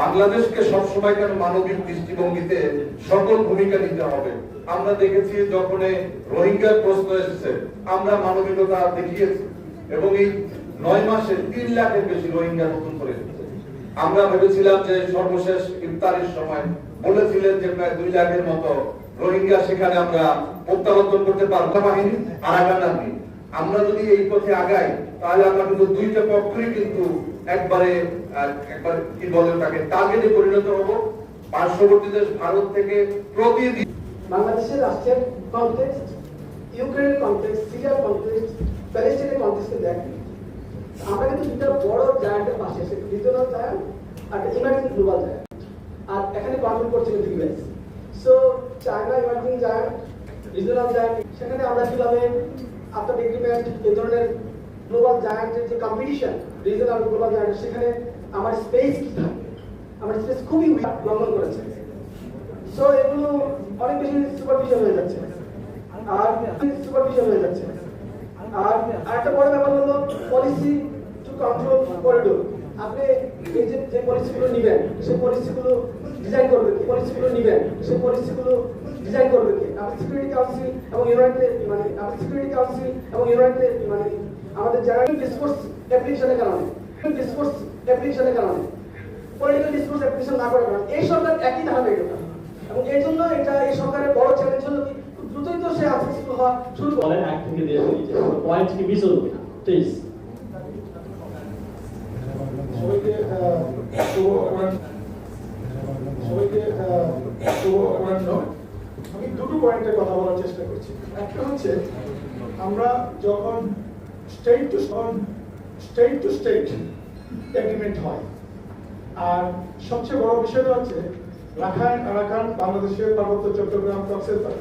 বাংলাদেশকে সবসময় কেন মানবিক দৃষ্টিভঙ্গিতে সকল ভূমিকা নিতে হবে? আমরা দেখেছি যখন রোহিঙ্গার প্রশ্ন এসেছে, আমরা মানবিকতা দেখিয়েছি এবং এই নয় মাসে তিন লাখের বেশি রোহিঙ্গা নতুন করে আমরা ভেবেছিলাম যে সর্বশেষ ইফতারের সময় বলেছিলেন যে প্রায় দুই লাখের মতো রোহিঙ্গা সেখানে আমরা প্রত্যাবর্তন করতে পারব। বাহিনী আরাকান আর্মি আমরা যদি এই পথে আগাই, তাহলে আমরা কিন্তু দুইটা পক্ষই কিন্তু একবারে একবার কি বলে তাকে টার্গেটে পরিণত হব। পার্শ্ববর্তী দেশ ভারত থেকে প্রতিদিন বাংলাদেশের রাষ্ট্রের কনটেক্সট ইউক্রেনের কনটেক্সট সিরিয়ার কনটেক্সট প্যালেস্টাইনের কনটেক্সটে দেখি আমরা কিন্তু দুটো বড় জায়ান্টের পাশে আছে রিজনাল জায়ান্ট আর ইমার্জিং গ্লোবাল জায়ান্ট আর এখানে কন্ট্রোল করছে কিন্তু US so China emerging giant regional giant সেখানে আমরা কীভাবে আফটার এগ্রিমেন্ট এই ধরনের গ্লোবাল জায়ান্টের যে কম্পিটিশন রিজনাল গ্লোবাল জায়ান্ট সেখানে আমার স্পেস কি থাকবে? আমার স্পেস খুবই লঙ্ঘন করেছে সো এগুলো অনেক বেশি সুপারফিশিয়াল হয়ে যাচ্ছে। আর সুপারফিশিয়াল হয়ে যাচ্ছে। আর আরেকটা বড় ব্যাপার হলো পলিসি টু কন্ট্রোল করিডোর আপনি এই যে যে পলিসিগুলো নেবেন, সেই পলিসিগুলো ডিজাইন করবে কি? পলিসিগুলো নেবেন, সেই পলিসিগুলো ডিজাইন করবে কি? আপনি সিকিউরিটি কাউন্সিল এবং ইউনাইটেড মানে আপনি সিকিউরিটি কাউন্সিল এবং ইউনাইটেড মানে জেনারেল ডিসকোর্স অ্যাপ্লিকেশনের কারণে ডিসকোর্স অ্যাপ্লিকেশনের কারণে পলিটিক্যাল ডিসকোর্স অ্যাপ্লিকেশন না করার কারণে এই সরকার একই ধারণা এটা এবং এই জন্য এটা এই সরকারের বড় চ্যালেঞ্জ হলো কি দ্রুতই তো সে সাকসেসফুল হওয়া শুরু করে। বলেন এক থেকে দেড় মিনিট। পয়েন্ট কি মিস হলো প্লিজ সবাইকে শুভ সবাইকে শুভ অপরাহ্ন। আমি দুটো পয়েন্টের কথা বলার চেষ্টা করছি। একটা হচ্ছে আমরা যখন state to state to state agreement হয়। আর সবচেয়ে বড় বিষয়টা হচ্ছে, রাখাইন আরাকান বাংলাদেশের পার্বত্য চট্টগ্রাম কক্সবাজার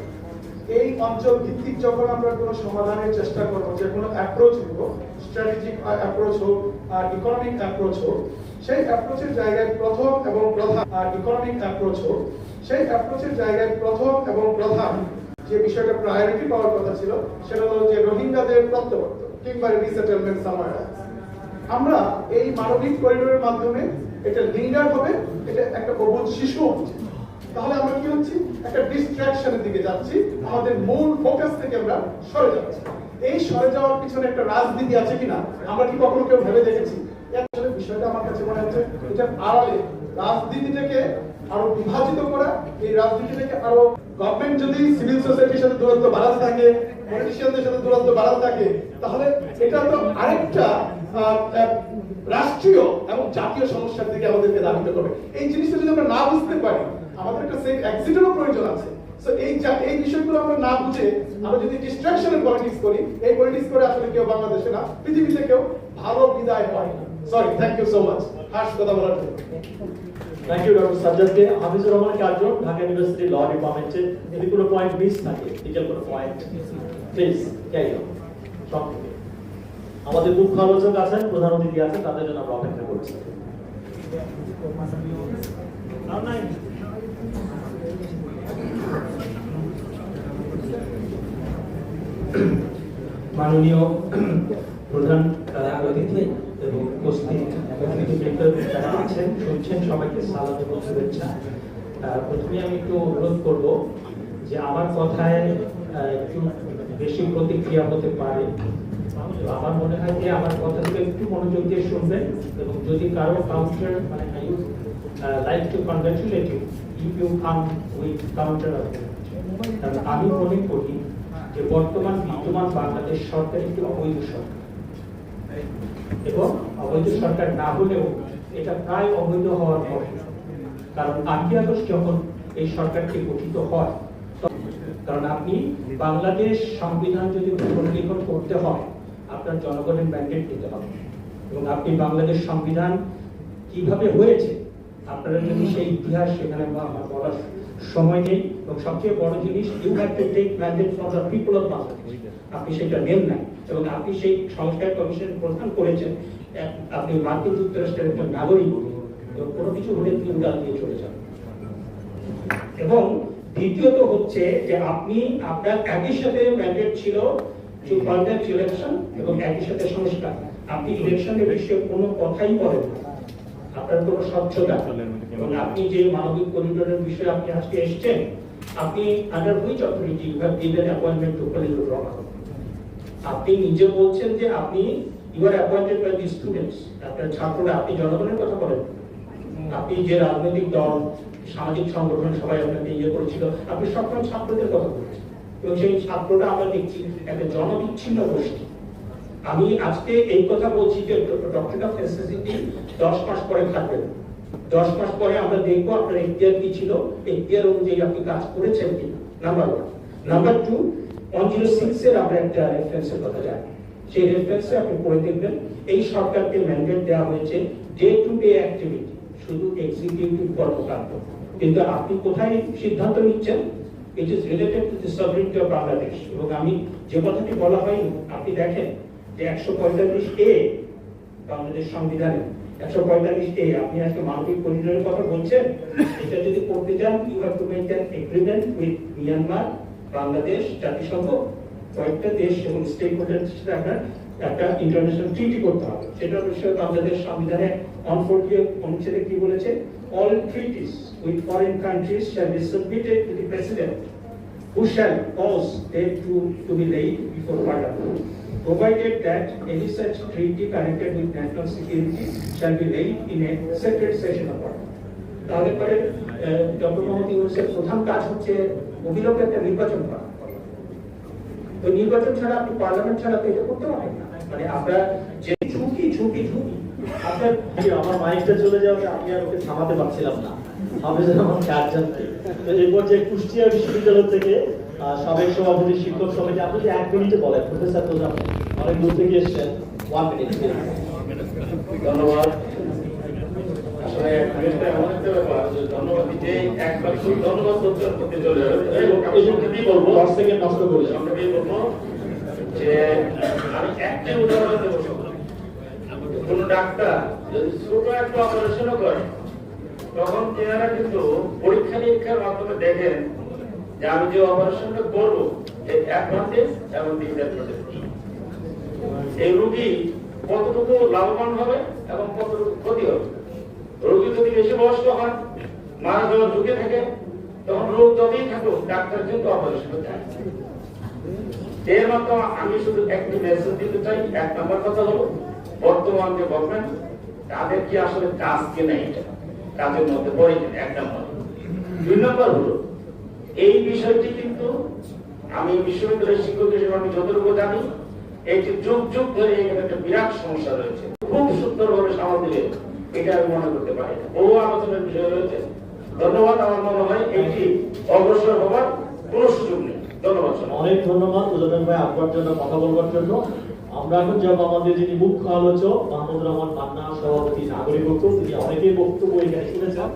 এই অঞ্চল ভিত্তিক যখন আমরা কোনো সমাধানের চেষ্টা করব, যে কোনো অ্যাপ্রোচ নিব স্ট্র্যাটেজিক অ্যাপ্রোচ হোক আর ইকোনমিক অ্যাপ্রোচ হোক, সেই অ্যাপ্রোচের জায়গায় প্রথম এবং প্রধান আর ইকোনমিক অ্যাপ্রোচ হোক, সেই অ্যাপ্রোচের জায়গায় প্রথম এবং প্রধান যে বিষয়টা প্রায়োরিটি পাওয়ার কথা ছিল, সেটা হলো যে রোহিঙ্গাদের প্রত্যাবর্তন। কিংবা রিসেটেলমেন্ট সামার আমরা এই মানবিক করিডোরের মাধ্যমে এটা লিঙ্গার হবে, এটা একটা অবুধ শিশু হচ্ছে তাহলে আমরা কি হচ্ছি? একটা ডিস্ট্রাকশনের দিকে যাচ্ছি, আমাদের মূল ফোকাস থেকে আমরা সরে যাচ্ছি। এই সরে যাওয়ার পিছনে একটা রাজনীতি আছে কিনা, আমরা কি কখনো কেউ ভেবে দেখেছি? আসলে বিষয়টা আমার কাছে মনে হচ্ছে, এটা আড়ালে রাজনীতিটাকে আরও বিভাজিত করা, এই রাজনীতিটাকে আরও গভর্নমেন্ট যদি সিভিল সোসাইটির সাথে দূরত্ব বাড়াতে থাকে পলিটিশিয়ানদের সাথে দূরত্ব বাড়াতে থাকে, তাহলে এটা তো আরেকটা রাষ্ট্রীয় এবং জাতীয় সমস্যার দিকে আমাদেরকে ধাবিত করবে। এই জিনিসটা যদি আমরা না বুঝতে পারি, আমাদের একটা সেফ এক্সিটেরও প্রয়োজন আছে। এই এই বিষয়গুলো আমরা না বুঝে আমরা যদি ডিস্ট্রাকশনের পলিটিক্স করি, এই পলিটিক্স করে আসলে কেউ বাংলাদেশে না, পৃথিবীতে কেউ ভালো বিদায় হয় না। Sorry thank you so much Harsh কথা বলার জন্য। Thank you doctor সাজ্জাদকে Hafizur Rahman Curzon Dhaka university law ডিপার্টমেন্টের যদি কোনো পয়েন্ট মিস থাকে ডিটেল কোনো পয়েন্ট প্লিজ ক্যারি অন সংক্ষেপে আমাদের মুখ্য আলোচক আছেন, প্রধান অতিথি আছেন, তাদের জন্য আমরা অপেক্ষা করছি। মাননীয় প্রধান অতিথি এবং উপস্থিত অতিথিবৃন্দ যারা আছেন শুনছেন, সবাইকে সালাম এবং শুভেচ্ছা। প্রথমে আমি একটু অনুরোধ করব যে আমার কথায় একটু বেশি প্রতিক্রিয়া হতে পারে। আমার মনে হয় যে আমার কথাগুলো একটু মনোযোগ দিয়ে শুনবেন এবং যদি কারও কাউন্টার মানে I like to you you come with counter কারণ আমি মনে করি যে বর্তমান বিদ্যমান বাংলাদেশ সরকার একটি অবৈধ সরকার। এবং অবৈধ সরকার না হলেও এটা প্রায় অবৈধ হওয়ার পথে কারণ আটই আগস্ট যখন এই সরকারটি গঠিত হয় কারণ আপনি বাংলাদেশ সংবিধান যদি পুনর্লিখন করতে হয়, আপনার জনগণের ম্যান্ডেট নিতে হবে। এবং আপনি বাংলাদেশ সংবিধান কীভাবে হয়েছে, আপনারা যদি সেই ইতিহাস সেখানে বলার সময় নেই এবং সবচেয়ে বড় জিনিস you have to take mandate from the people of Bangladesh আপনি সেটা নেন নাই এবং আপনি সেই সংস্কার কমিশন প্রধান করেছেন। আপনি মার্কিন যুক্তরাষ্ট্রের একজন নাগরিক এবং কোনো কিছু হলে তিনি উড়াল দিয়ে চলে যান। এবং দ্বিতীয়ত হচ্ছে যে আপনি, আপনার একই সাথে ম্যান্ডেট ছিল টু কন্ডাক্ট ইলেকশন এবং একই সাথে সংস্কার। আপনি ইলেকশনের বিষয়ে কোনো কথাই বলেন না। আপনার কোনো স্বচ্ছতা। এবং আপনি যে মানবিক করিডোরের বিষয়ে আপনি আজকে এসেছেন আপনি under which authority you have given appointment to কলিডোর Rahman আপনি নিজে বলছেন যে আপনি you are appointed by the students আপনার ছাত্ররা আপনি জনগণের কথা বলেন আপনি যে রাজনৈতিক দল সামাজিক সংগঠন সবাই আপনাকে ইয়ে করেছিল। আপনি সবসময় ছাত্রদের কথা বলছেন। এবং সেই ছাত্ররা আমরা দেখছি, একটা জনবিচ্ছিন্ন গোষ্ঠী। আমি আজকে এই কথা বলছি যে ডক্টর অফ নেসেসিটি দশ মাস পরে থাকবেন। দশ মাস পরে আমরা দেখব আপনার এখতিয়ার কি ছিল এখতিয়ার অনুযায়ী আপনি কাজ করেছেন কি number one number two one zero six এর আমরা একটা রেফারেন্সের কথা জানি। সেই রেফারেন্সে আপনি পড়ে দেখবেন, এই সরকারকে ম্যান্ডেট দেওয়া হয়েছে ডে টু ডে অ্যাক্টিভিটি শুধু এক্সিকিউটিভ কর্মকাণ্ড। কিন্তু আপনি কোথায় সিদ্ধান্ত নিচ্ছেন? It is related to the sovereignty of Bangladesh এবং আমি যে কথাটি বলা হয়নি, আপনি দেখেন যে একশো পঁয়তাল্লিশ এ বাংলাদেশ সংবিধানে একশো পঁয়তাল্লিশ আপনি আজকে মানবিক করিডোরের কথা বলছেন। এটা যদি করতে চান you have to make agreement with Myanmar Bangladesh জাতিসংঘ কয়েকটা দেশ এবং স্টেক হোল্ডার সাথে আপনার একটা ইন্টারন্যাশনাল ট্রিটি করতে হবে। সেটার বিষয়ে বাংলাদেশ সংবিধানে অন ফোর্টি অনুচ্ছেদে কি বলেছে? All treaties with foreign countries shall be submitted to the president who shall cause them to, to be laid before Parliament, provided that any such treaty connected with national security shall be laid in a separate session of Parliament. তাহলে পরে doctor Mohammad ইউনুসের প্রধান কাজ হচ্ছে অবিলম্বে একটা নির্বাচন করা তো নির্বাচন ছাড়া আপনি পার্লামেন্ট ছাড়া তো এটা করতে পারেন না মানে আমরা যে আপনার আমার মাইকটা চলে যাবে আমি আর ওকে থামাতে পারছিলাম না। হাফিজুর রহমান গার্জেনকে তো এই পর্যায়ে কুষ্টিয়া বিশ্ববিদ্যালয় থেকে সাবেক সভাপতি শিক্ষক সমিতি আপনি যদি এক মিনিটে বলেন প্রফেসর তো অনেক দূর থেকে এসেছেন ওয়ান মিনিট ধন্যবাদ। আসলে একটা এমন একটা ব্যাপার যে ধন্যবাদ দিতে একবার শুধু ধন্যবাদ উত্তর করতে চলে যাবে। যাই হোক, বলব? দশ সেকেন্ড নষ্ট করলেন সংক্ষেপেই বলব যে আমি একটি উদাহরণ দেবো। কোন ডাক্তার যদি ছোট একটা অপারেশনও করে, তখন তেনারা কিন্তু পরীক্ষা নিরীক্ষার মাধ্যমে দেখেন যে আমি যে অপারেশনটা করব, এর অ্যাডভান্টেজ এবং ডিসঅ্যাডভান্টেজ কি। এই রোগী কতটুকু লাভবান হবে এবং কতটুকু ক্ষতি হবে? রোগী যদি বেশি বয়স্ক হয়, মারা যাওয়ার ঝুঁকি থাকে, তখন রোগ যতই থাকুক, ডাক্তার কিন্তু অপারেশন চায় এর মতো আমি শুধু একটি মেসেজ দিতে চাই, এক নম্বর কথা হলো বর্তমান যে গভর্নমেন্ট তাদের কি আসলে কাজ কি নেই? কাজের মধ্যে পড়ে কিনা? এক নম্বর। দুই নম্বর হলো, এই বিষয়টি কিন্তু আমি বিশ্ববিদ্যালয়ের শিক্ষক হিসেবে আমি যতটুকু জানি এটি যুগ যুগ ধরে এখানে একটা বিরাট সমস্যা রয়েছে। খুব সুন্দরভাবে সামাল দিলে এটা আমি মনে করতে পারি। বহু আলোচনার বিষয় রয়েছে। ধন্যবাদ, আমার মনে হয় এইটি অগ্রসর হবার কোনো সুযোগ নেই। ধন্যবাদ অনেক ধন্যবাদ ভাই আপনার জন্য, কথা বলবার জন্য। আমরা এখন যাব আমাদের যিনি মুখ্য আলোচক মাহমুদ রহমান মান্না সভাপতি, নাগরিক ঐক্য, তিনি অনেকেই বক্তব্য এখানে শুনেছেন।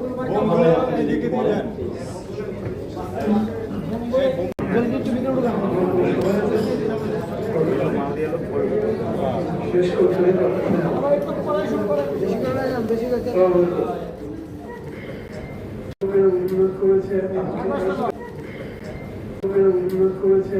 করেছে অনুরোধ করেছে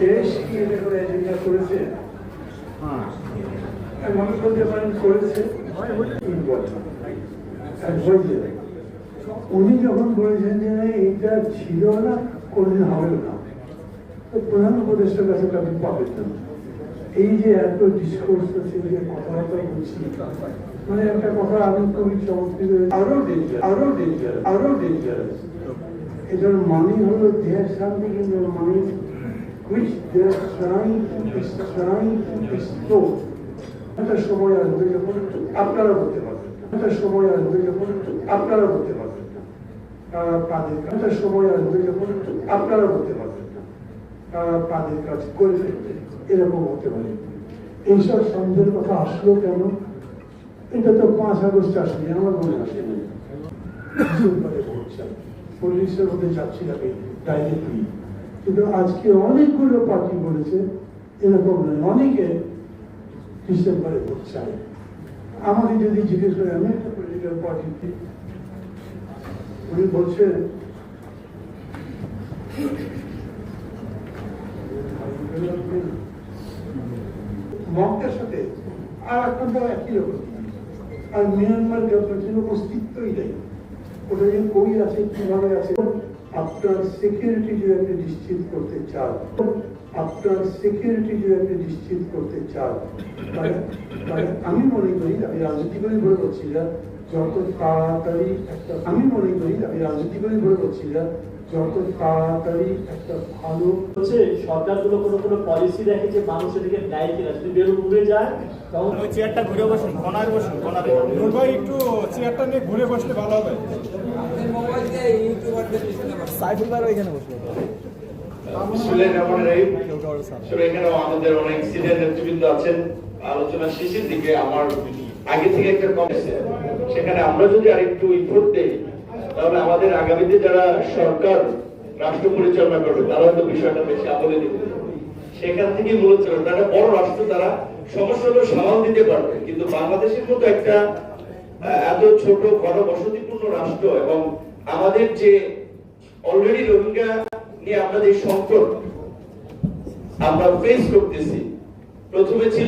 দেশ কি এটা করে এজেন্ডা করেছে? আর মানুষ পারেন করেছে তিন বছর। আর হয়েছে। উনি যখন বলেছেন যে না, এইটা ছিল না কোনদিন হবে না। তো প্রধান উপদেষ্টার কাছে তাকে পাবেন না। এই যে এত ডিসকোর্স হচ্ছে যে কথাবার্তা বলছি। মানে একটা কথা আমি খুবই চমৎকৃত আরও ডেঞ্জার আরও ডেঞ্জার আরও এটার মানে হলো there something in the money which they are trying to is trying to restore একটা সময় আসবে যখন আপনারা বলতে পারবেন। একটা সময় আসবে যখন আপনারা বলতে পারবেন। না তারা তাদের কাজ- একটা সময় আসবে যখন আপনারা বলতে পারবেন। তারা তাদের কাজ করে ফেলবে এরকম হতে পারে। এইসব সন্দেহের কথা আসলো কেন? এটা তো পাঁচ আগস্ট আসেনি, আমার মনে আসেনি পুলিশের মধ্যে যাচ্ছি আমি ডাইরেক্টলি কিন্তু আজকে অনেকগুলো পার্টি বলেছে, এরকম নয়, অনেকে ডিসেম্বরে ভোট আমাকে যদি জিজ্ঞেস করে, আমি একটা পলিটিক্যাল উনি সাথে আর আপনার একই রকম। আর মিয়ানমার গভর্নমেন্টের অস্তিত্বই নেই ওটা যে কই আছে কীভাবে আছে আপনার সিকিউরিটি যদি আপনি নিশ্চিত করতে চান আপনার সিকিউরিটি যদি আপনি নিশ্চিত করতে চান মানে আমি মনে করি আমি রাজনীতি করে বলে বলছি না। যত তাড়াতাড়ি একটা আমি মনে করি আমি রাজনীতি করে বলে বলছি না। যত তাড়াতাড়ি একটা ভালো হচ্ছে সরকারগুলো কোনো কোনো পলিসি দেখে যে মানুষ এদিকে নেয় কিনা যদি বেরো ঘুরে যায় তখন ওই চেয়ারটা ঘুরে বসুন কোনায় বসুন কোনারে ভাই একটু চেয়ারটা নিয়ে ঘুরে বসলে ভালো হবে। শুনলেন আমার এই আসলে এখানেও আমাদের অনেক সিনিয়র নেতৃবৃন্দ আছেন। আলোচনা শেষের দিকে আমার আগে থেকে একটা কম সেখানে আমরা যদি আরেকটু ইনপুট দেই তাহলে আমাদের আগামীতে যারা সরকার রাষ্ট্র পরিচালনা করবে তারা হয়তো বিষয়টা বেশি আমলে দিবে সেখান থেকে মূলত তারা বড় রাষ্ট্র তারা সমস্যাগুলো সামাল দিতে পারবে। কিন্তু বাংলাদেশের মতো একটা এত ছোট ঘনবসতিপূর্ণ রাষ্ট্র এবং আমাদের যে অলরেডি রোহিঙ্গা নিয়ে আমরা যে সংকট আমরা ফেস করতেছি। প্রথমে ছিল